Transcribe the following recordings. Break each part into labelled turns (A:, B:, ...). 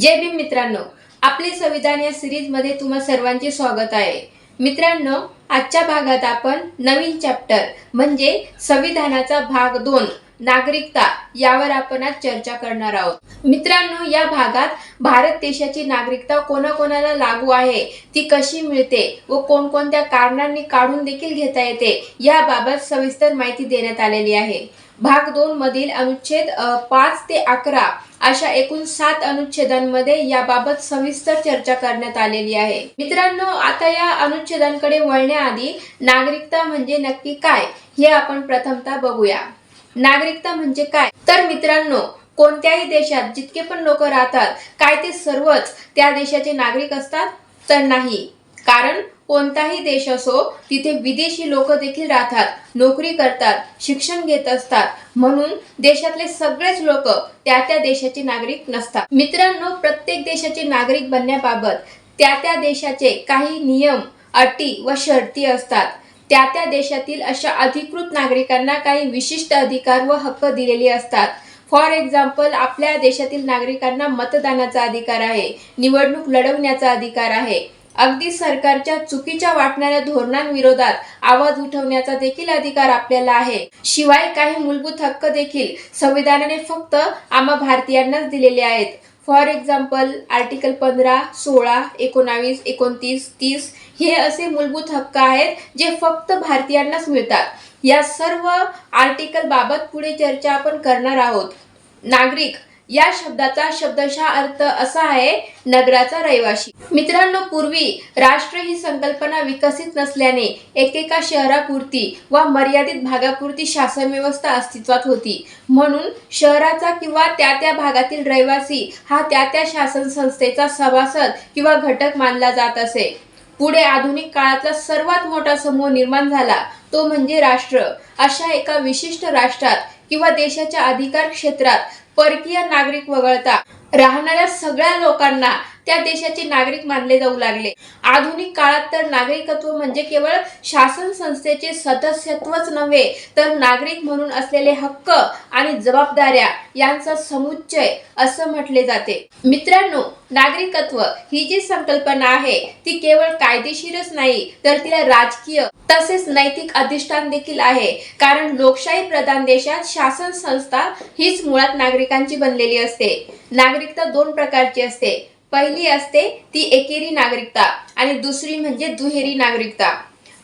A: जय भीम मित्रांनो आपले संविधान या सिरीजमध्ये तुम्हा सर्वांचे स्वागत आहे. मित्रांनो आजच्या भागात आपण नवीन चॅप्टर म्हणजे संविधानाचा भाग दोन नागरिकता यावर आपण आज चर्चा करणार आहोत. मित्रांनो या भागात भारत देशाची नागरिकता कोणाकोणाला लागू आहे ती कशी मिळते व कोणकोणत्या कारणांनी काढून देखील घेता येते याबाबत सविस्तर माहिती देण्यात आलेली आहे. भाग दोन मधील अनुच्छेद पाच ते अकरा अशा एकूण सात अनुच्छेदांमध्ये याबाबत सविस्तर चर्चा करण्यात आलेली आहे. मित्रांनो आता या अनुच्छेदांकडे वळण्याआधी नागरिकता म्हणजे नक्की काय हे आपण प्रथमतः बघूया. नागरिकता म्हणजे काय? तर मित्रांनो कोणत्याही देशात जितके पण लोक राहतात काय ते सर्वच त्या देशाचे नागरिक असतात तर नाही. कारण कोणताही देश असो तिथे विदेशी लोक देखील राहतात नोकरी करतात शिक्षण घेत असतात. म्हणून देशातले सगळेच लोक त्या त्या देशाचे नागरिक नसतात. मित्रांनो प्रत्येक देशाचे नागरिक बनण्याबाबत त्या त्या देशाचे काही नियम अटी व शर्ती असतात. त्या त्या देशातील अशा अधिकृत नागरिकांना काही विशिष्ट अधिकार व हक्क दिलेले असतात. फॉर एक्झाम्पल आपल्या देशातील नागरिकांना मतदानाचा अधिकार आहे निवडणूक लढवण्याचा अधिकार आहे. अगदी सरकारच्या चुकीच्या वाटणाऱ्या धोरणांविरोधात आवाज उठवण्याचा देखील अधिकार आपल्याला आहे. शिवाय काही मूलभूत हक्क देखील संविधानाने फक्त आम्हा भारतीयांनाच दिलेले आहेत. फॉर एक्झाम्पल आर्टिकल पंधरा सोळा एकोणावीस एकोणतीस तीस हे असे मूलभूत हक्क आहेत जे फक्त भारतीयांनाच मिळतात. या सर्व आर्टिकल बाबत पुढे चर्चा आपण करणार आहोत. नागरिक या शब्दाचा शब्दशः अर्थ असा आहे नगराचा रहिवासी मित्रांनो पूर्वी राष्ट्र ही संकल्पना विकसित नसल्याने एकेका शहरापुरती व मर्यादित भागापुरती शासन व्यवस्था अस्तित्वात होती. म्हणून शहराचा किंवा त्या त्या भागातील रहिवासी हा त्या त्या शासन संस्थेचा सभासद किंवा घटक मानला जात असे. पुढे आधुनिक काळातला सर्वात मोठा समूह निर्माण झाला तो म्हणजे राष्ट्र. अशा एका विशिष्ट राष्ट्रात किंवा देशाच्या अधिकार क्षेत्रात परकीय नागरिक वगळता. राहणाऱ्या सगळ्या लोकांना त्या देशाचे नागरिक मानले जाऊ लागले. आधुनिक काळात तर नागरिकत्व म्हणजे केवळ शासन संस्थेचे सदस्यत्वच नव्हे तर नागरिक म्हणून असलेले हक्क आणि जबाबदाऱ्या यांचा समुच्चय असं म्हटले जाते. मित्रांनो नागरिकत्व ही जी संकल्पना आहे ती केवळ कायदेशीरच नाही तर तिला राजकीय तसेच नैतिक अधिष्ठान देखील आहे. कारण लोकशाही प्रधान देशात शासन संस्था हीच मुळात नागरिकांची बनलेली असते. नागरिकता दोन प्रकारची असते. पहिली असते ती एकेरी नागरिकता आणि दुसरी म्हणजे दुहेरी नागरिकता.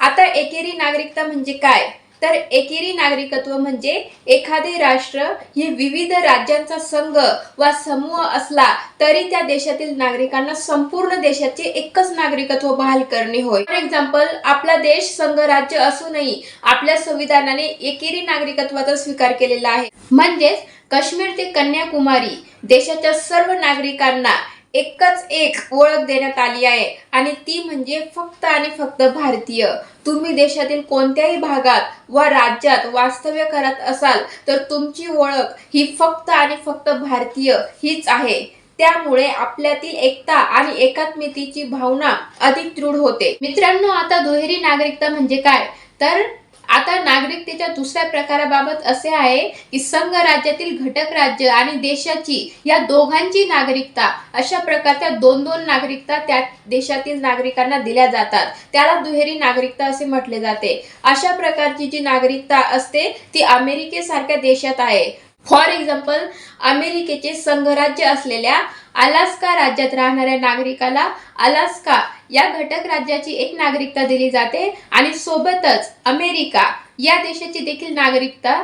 A: आता एकेरी नागरिकता म्हणजे काय? तर एकेरी नागरिकत्व म्हणजे एखादे राष्ट्र हे विविध राज्यांचा संघ वा समूह असला तरी त्या देशातील नागरिकांना संपूर्ण देशाचे एकच नागरिकत्व बहाल करणे होय. फॉर एक्झाम्पल आपला देश संघराज्य असूनही आपल्या संविधानाने एकेरी नागरिकत्वाचा स्वीकार केलेला आहे. म्हणजेच काश्मीर ते कन्याकुमारी देशाच्या सर्व नागरिकांना एकच एक ओळख देण्यात आली आहे. आणि ती म्हणजे फक्त आणि फक्त भारतीय. तुम्ही देशातील कोणत्याही भागात व राज्यात वास्तव्य करत असाल तर तुमची ओळख ही फक्त आणि फक्त भारतीय हीच आहे. त्यामुळे आपल्यातील एकता आणि एकात्मितीची भावना अधिक दृढ होते. मित्रांनो आता दुहेरी नागरिकता म्हणजे काय? तर आता नागरिकतेच्या दुसऱ्या प्रकाराबाबत असे आहे की संघ राज्यातील घटक राज्य आणि देशाची या दोघांची नागरिकता अशा प्रकारच्या दोन दोन नागरिकता त्या देशातील नागरिकांना दिल्या जातात. त्याला दुहेरी नागरिकता असे म्हटले जाते. अशा प्रकारची जी नागरिकता असते ती अमेरिकेसारख्या देशात आहे. फॉर एक्झाम्पल अमेरिकेचे संघराज्य असलेल्या अलास्का राज्यात राहणाऱ्या नागरिकाला अलास्का या घटक राज्याची एक नागरिकता दिली जाते आणि सोबतच अमेरिका या देशाची देखील नागरिकता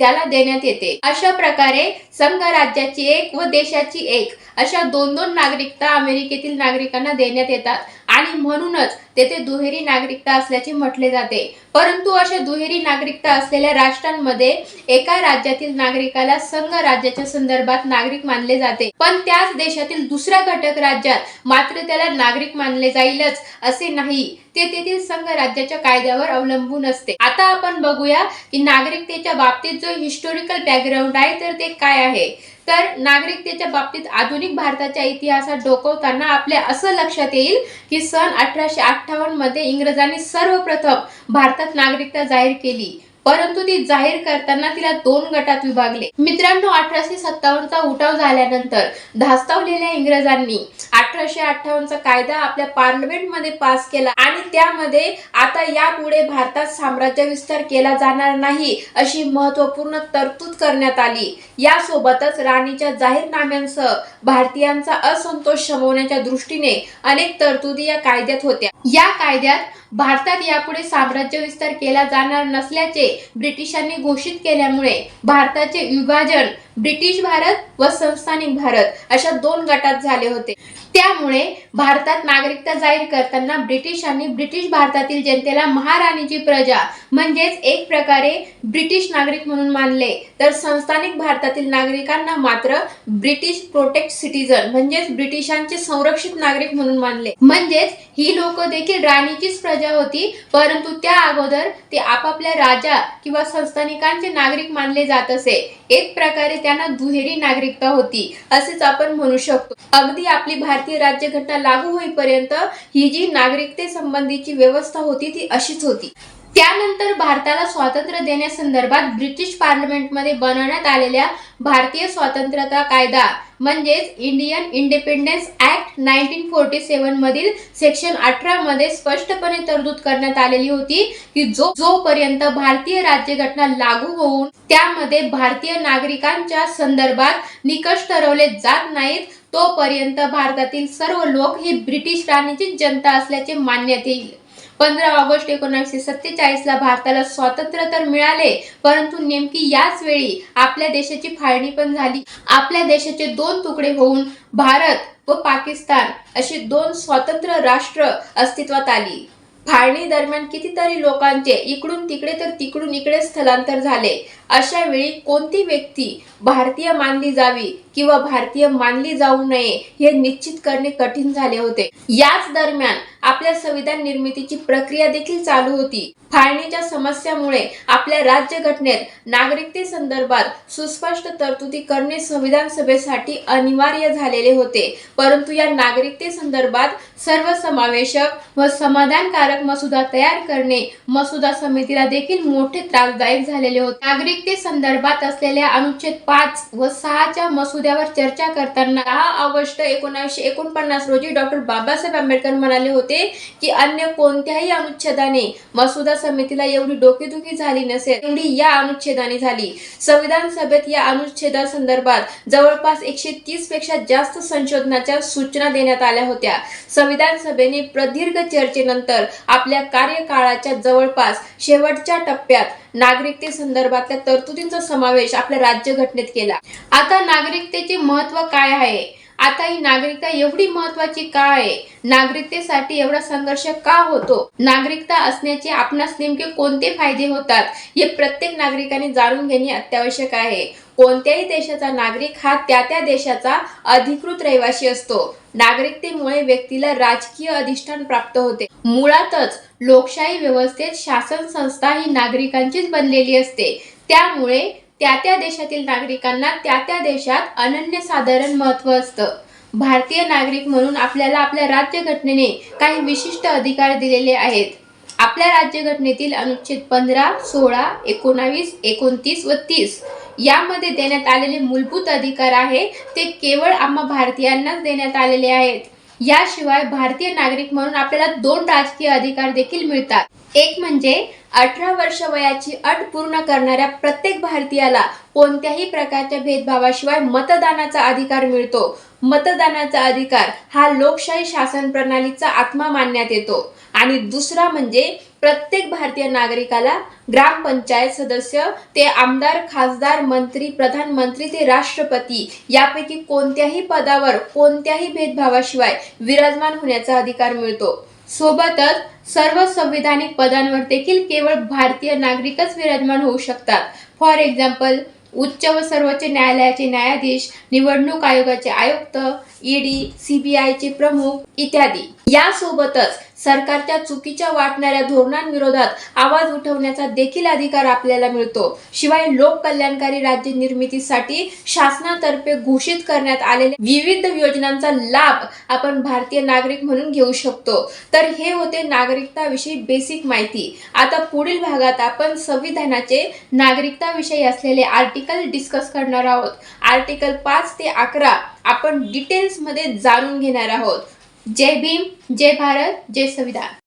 A: त्याला देण्यात येते. अशा प्रकारे संघ राज्याची एक व देशाची एक अशा दोन दोन नागरिकता अमेरिकेतील नागरिकांना देण्यात येतात. आणि म्हणूनच तेथे दुहेरी नागरिकता असल्याचे म्हटले जाते. परंतु अशा दुहेरी नागरिकता असलेल्या राष्ट्रांमध्ये एका राज्यातील नागरिकाला संघ राज्याच्या संदर्भात नागरिक मानले जाते. पण त्याच देशातील दुसऱ्या घटक राज्यात मात्र त्याला नागरिक मानले जाईलच असे नाही. ते तेथील संघ राज्याच्या कायद्यावर अवलंबून असते. आता आपण बघूया की नागरिकतेच्या बाबतीत जो हिस्टोरिकल बॅकग्राऊंड आहे तर ते काय आहे. तर नागरिकतेच्या बाबतीत आधुनिक भारताच्या इतिहासात डोकवताना आपल्या असं लक्षात येईल की सन अठराशे अठ्ठावन्नमध्ये इंग्रजांनी सर्वप्रथम भारतात नागरिकता जाहीर केली. परंतु ती जाहीर करताना तिला दोन गटात विभागले. मित्रांनो अठराशे सत्तावन्नचा उठाव झाल्यानंतर धास्तावलेल्या इंग्रजांनी अठराशे अठ्ठावन्नचा कायदा आपल्या पार्लमेंटमध्ये पास केला आणि त्यामध्ये आता यापुढे भारतात साम्राज्य विस्तार केला जाणार नाही अशी महत्त्वपूर्ण तरतूद करण्यात आली. यासोबतच राणीच्या जाहीरनाम्यांसह भारतीयांचा असंतोष शमवण्याच्या दृष्टीने अनेक तरतुदी या कायद्यात होत्या. या कायद्यात भारतात यापुढे साम्राज्य विस्तार केला जाणार नसल्याचे ब्रिटिशांनी घोषित केल्यामुळे भारताचे विभाजन ब्रिटिश भारत व संस्थानिक भारत अशा दोन गटात झाले होते. त्यामुळे भारतात नागरिकता जाहीर करताना ब्रिटिशांनी ब्रिटिश भारतातील जनतेला महाराणीची प्रजा म्हणजेच एक प्रकारे ब्रिटिश नागरिक म्हणून मानले. तर संस्थानिक भारतातील नागरिकांना मात्र ब्रिटिश प्रोटेक्ट सिटीजन म्हणजेच ब्रिटिशांचे संरक्षित नागरिक म्हणून मानले. म्हणजेच ही लोक देखील राणीचीच प्रजा होती परंतु त्या अगोदर ते आपापल्या राजा किंवा संस्थानिकांचे नागरिक मानले जात असे. एक प्रकारे त्यांना दुहेरी नागरिकता होती असेच आपण म्हणू शकतो. अगदी आपली भारत भारतीय राज्यघटना लागू होईपर्यंत ही जी नागरिकते संबंधीची व्यवस्था होती ती अशीच होती. त्यानंतर भारताला स्वातंत्र्य देण्यासंदर्भात ब्रिटिश पार्लमेंटमध्ये बनवण्यात आलेल्या भारतीय स्वातंत्र्यता कायदा म्हणजेच Indian independence act nineteen forty seven मधील सेक्शन अठरा मध्ये स्पष्टपणे तरतूद करण्यात आलेली होती की जो जोपर्यंत भारतीय राज्यघटना लागू होऊन त्यामध्ये भारतीय नागरिकांच्या संदर्भात निकष ठरवले जात नाहीत तोपर्यंत भारतातील सर्व लोक ही ब्रिटिश राणीची जनता असल्याचे मानण्यात येईल पंधरा ऑगस्ट एकोणीसशे सत्तेचाळीस ला भारताला स्वातंत्र्य तर मिळाले परंतु नेमकी याच वेळी आपल्या देशाची फाळणी पण झाली. आपल्या देशाचे दोन तुकडे होऊन भारत व पाकिस्तान अशी दोन स्वतंत्र राष्ट्र अस्तित्वात आली. फाळणी दरम्यान कितीतरी लोकांचे इकडून तिकडे तर तिकडून इकडे स्थलांतर झाले. अशा वेळी कोणती व्यक्ती भारतीय मानली जावी? किंवा भारतीय मानली जाऊ नये हे निश्चित करणे कठीण झाले होते. याच दरम्यान आपल्या संविधान निर्मितीची प्रक्रिया देखील चालू होती. फाळणीच्या समस्यामुळे आपल्या राज्यघटनेत नागरिकते संदर्भात सुस्पष्ट तरतुदी करणे संविधान सभेसाठी अनिवार्य झालेले होते. परंतु या नागरिकते संदर्भात सर्वसमावेशक व समाधानकारक मसुदा तयार करणे मसुदा समितीला देखील मोठे त्रासदायक झालेले होते. नागरिकते संदर्भात असलेल्या अनुच्छेद पाच व सहाच्या मुद्द्यावर चर्चा करताना दहा ऑगस्ट एकोणीसशे एकोणपन्नास रोजी डॉक्टर बाबासाहेब आंबेडकर म्हणाले होते की अन्य कोणत्याही अनुच्छेदाने मसुदा समितीला एवढी डोकेदुखी झाली नसेल एवढी या अनुच्छेदाने झाली. संविधान सभेत या अनुच्छेदा संदर्भात जवळपास एकशे तीसपेक्षा जास्त संशोधनाच्या सूचना देण्यात आल्या होत्या. संविधान सभेने प्रदीर्घ चर्चेनंतर आपल्या कार्यकाळाच्या जवळपास शेवटच्या टप्प्यात नागरिकते संदर्भातल्या तरतुदींचा समावेश आपल्या राज्यघटनेत केला. आता नागरिकतेचे महत्त्व काय आहे? आता ही नागरिकता एवढी महत्वाची का आहे? नागरिकतेसाठी एवढा संघर्ष का होतो? नागरिकता असण्याचे आपणास नेमके कोणते फायदे होतात? हे प्रत्येक नागरिकाने जाणून घेणे अत्यावश्यक आहे. कोणत्याही देशाचा नागरिक हा त्या त्या देशाचा अधिकृत रहिवासी असतो. नागरिकतेमुळे व्यक्तीला राजकीय अधिष्ठान प्राप्त होते. मुळातच लोकशाही व्यवस्थेत शासन संस्था ही नागरिकांचीच बनलेली असते. त्यामुळे त्या त्या देशातील नागरिकांना त्या त्या देशात अनन्यसाधारण महत्त्व असतं. भारतीय नागरिक म्हणून आपल्याला आपल्या राज्यघटनेने काही विशिष्ट अधिकार दिलेले आहेत. आपल्या राज्यघटनेतील अनुच्छेद पंधरा सोळा एकोणावीस एकोणतीस व तीस यामध्ये देण्यात आलेले मूलभूत अधिकार आहे ते केवळ आम्हा भारतीयांनाच देण्यात आलेले आहेत. याशिवाय भारतीय नागरिक म्हणून आपल्याला दोन राजकीय अधिकार देखील मिळतात. एक म्हणजे अठरा वर्ष वयाची अट पूर्ण करणाऱ्या प्रत्येक भारतीयाला कोणत्याही प्रकारच्या भेदभावाशिवाय मतदानाचा अधिकार मिळतो. मतदानाचा अधिकार हा लोकशाही शासन प्रणालीचा आत्मा मानण्यात येतो. आणि दुसरा म्हणजे प्रत्येक भारतीय नागरिकाला ग्रामपंचायत सदस्य ते आमदार खासदार मंत्री प्रधानमंत्री ते राष्ट्रपती यापैकी कोणत्याही पदावर कोणत्याही भेदभावाशिवाय विराजमान होण्याचा अधिकार मिळतो. सोबतच सर्व संविधानिक पदांवर देखील केवळ भारतीय नागरिकच विराजमान होऊ शकतात. फॉर एक्झाम्पल उच्च व सर्वोच्च न्यायालयाचे न्यायाधीश निवडणूक आयोगाचे आयुक्त ईडी सीबीआयचे प्रमुख इत्यादी. यासोबतच सरकारच्या चुकीच्या वाटणाऱ्या धोरणांविरोधात आवाज उठवण्याचा देखील अधिकार आपल्याला मिळतो. शिवाय लोक कल्याणकारी राज्य निर्मितीसाठी शासनातर्फे घोषित करण्यात आलेल्या विविध योजनांचा लाभ आपण भारतीय नागरिक म्हणून घेऊ शकतो. तर हे होते नागरिकताविषयी बेसिक माहिती. आता पुढील भागात आपण संविधानाचे नागरिकताविषयी असलेले आर्टिकल डिस्कस करणार आहोत. आर्टिकल पाच ते अकरा आपण डिटेल्समध्ये जाणून घेणार आहोत. जय भीम जय भारत जय संविधान